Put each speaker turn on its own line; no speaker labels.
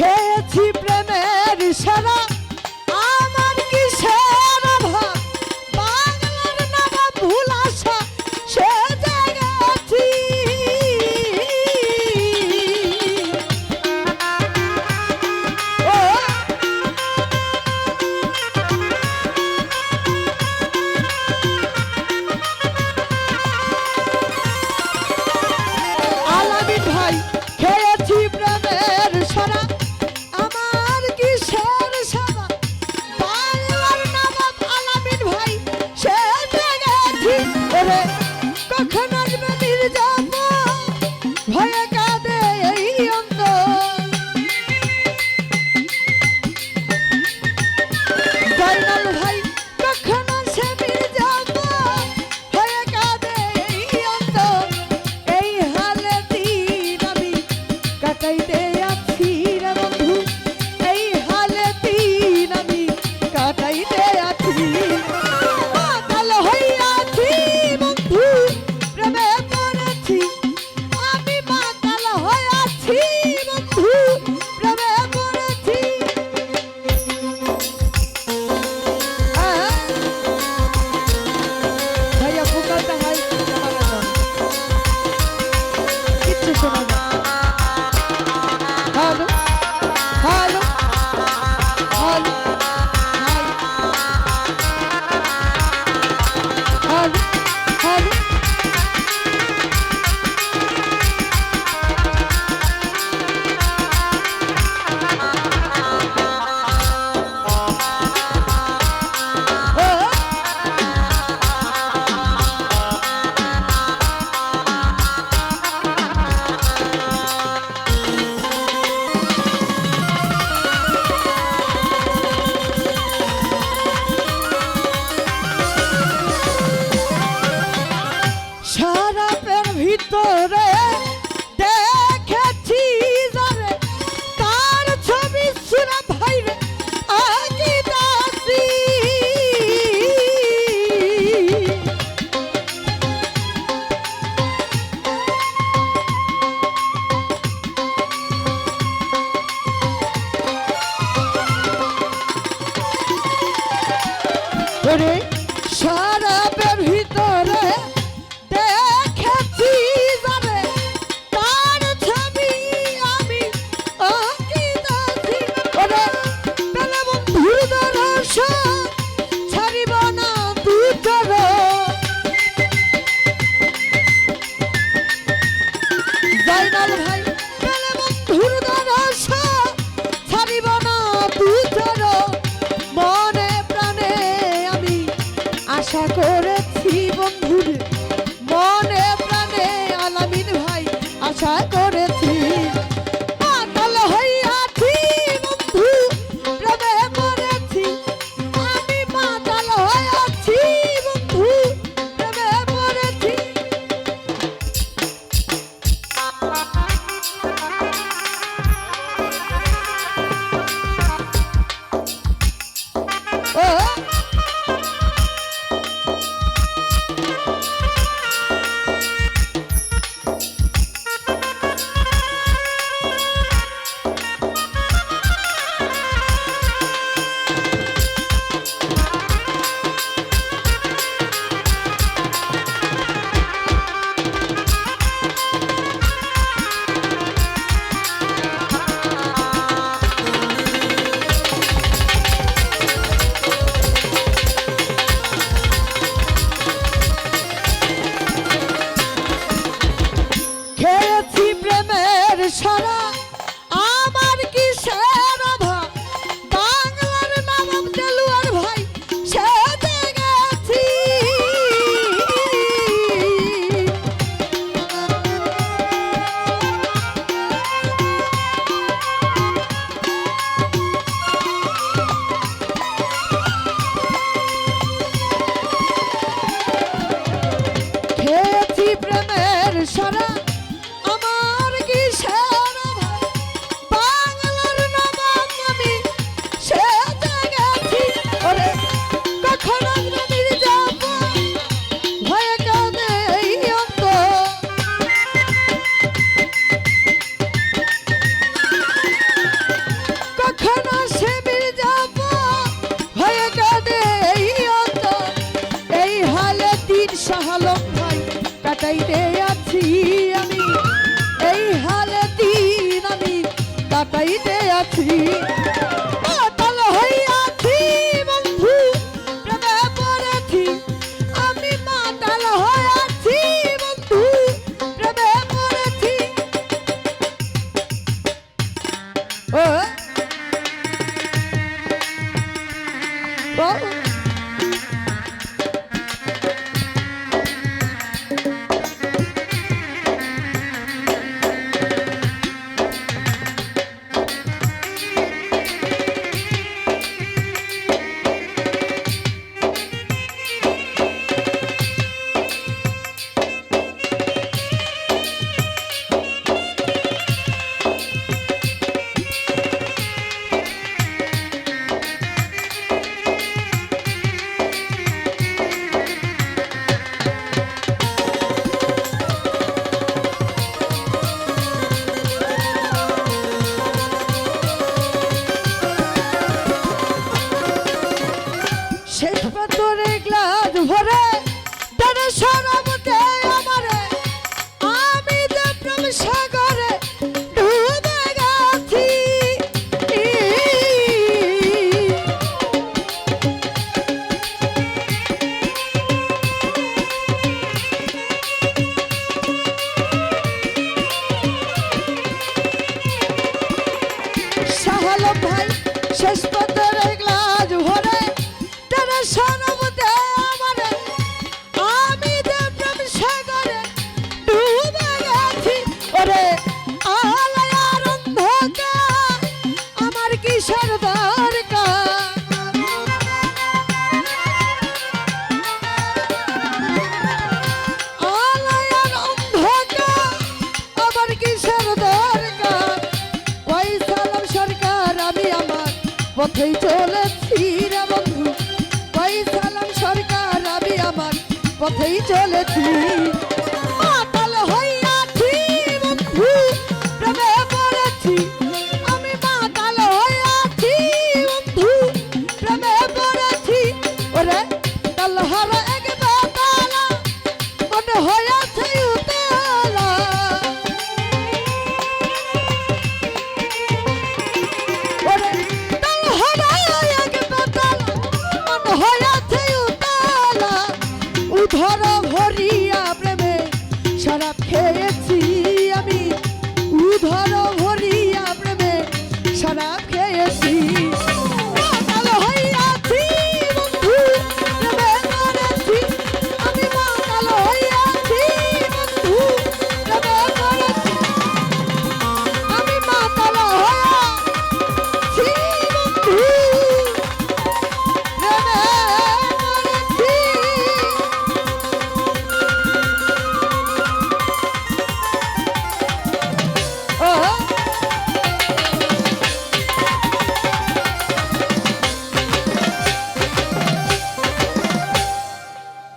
খেয়েছি প্রেমের সারা খারাপের ভিতরে দেখেছি যারে। তার ছবি সুরা ভাই রে আগে দাসি ওরে হালো ভাই কাটাইতে আছি আমি। এই হালে দিন আমি কাটাইতে আছি। ভাই। পথেই চলেছি রে বন্ধু। সালাম সরকার আমি আমার পথেই চলেছি।